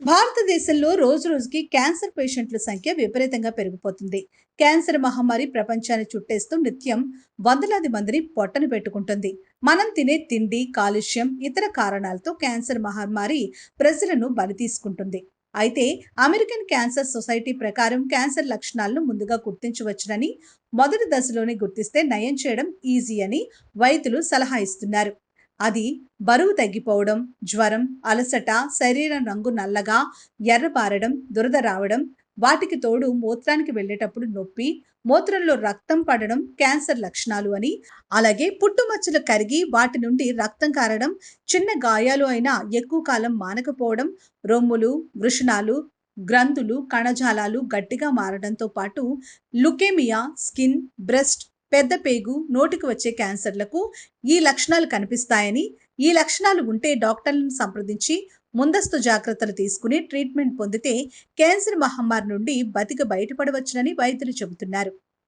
భారతదేశంలో రోజు రోజుకి క్యాన్సర్ పేషెంట్ల సంఖ్య విపరీతంగా పెరిగిపోతుంది. క్యాన్సర్ మహమ్మారి ప్రపంచాన్ని చుట్టేస్తూ నిత్యం వందలాది మందిని పొట్టను పెట్టుకుంటుంది. మనం తినే తిండి కాలుష్యం ఇతర కారణాలతో క్యాన్సర్ మహమ్మారి ప్రజలను బలి తీసుకుంటుంది. అయితే అమెరికన్ క్యాన్సర్ సొసైటీ ప్రకారం క్యాన్సర్ లక్షణాలను ముందుగా గుర్తించవచ్చునని మొదటి దశలోనే గుర్తిస్తే నయం చేయడం ఈజీ అని వైద్యులు సలహా ఇస్తున్నారు. అది బరువు తగ్గిపోవడం జ్వరం అలసట శరీరం రంగు నల్లగా ఎర్రపారడం దురద రావడం వాటికి తోడు మూత్రానికి వెళ్ళేటప్పుడు నొప్పి మూత్రంలో రక్తం పడడం క్యాన్సర్ లక్షణాలు అని. అలాగే పుట్టుమచ్చలు కరిగి వాటి నుండి రక్తం కారడం చిన్న గాయాలు అయినా ఎక్కువ కాలం మానకపోవడం రొమ్ములు వృషణాలు గ్రంథులు కణజాలాలు గట్టిగా మారడంతో పాటు లుకేమియా స్కిన్ బ్రెస్ట్ పెద్ద పేగు నోటికి వచ్చే క్యాన్సర్లకు ఈ లక్షణాలు కనిపిస్తాయని ఈ లక్షణాలు ఉంటే డాక్టర్లను సంప్రదించి ముందస్తు జాగ్రత్తలు తీసుకుని ట్రీట్మెంట్ పొందితే క్యాన్సర్ మహమ్మారి నుండి బతికి బయటపడవచ్చునని వైద్యులు చెబుతున్నారు.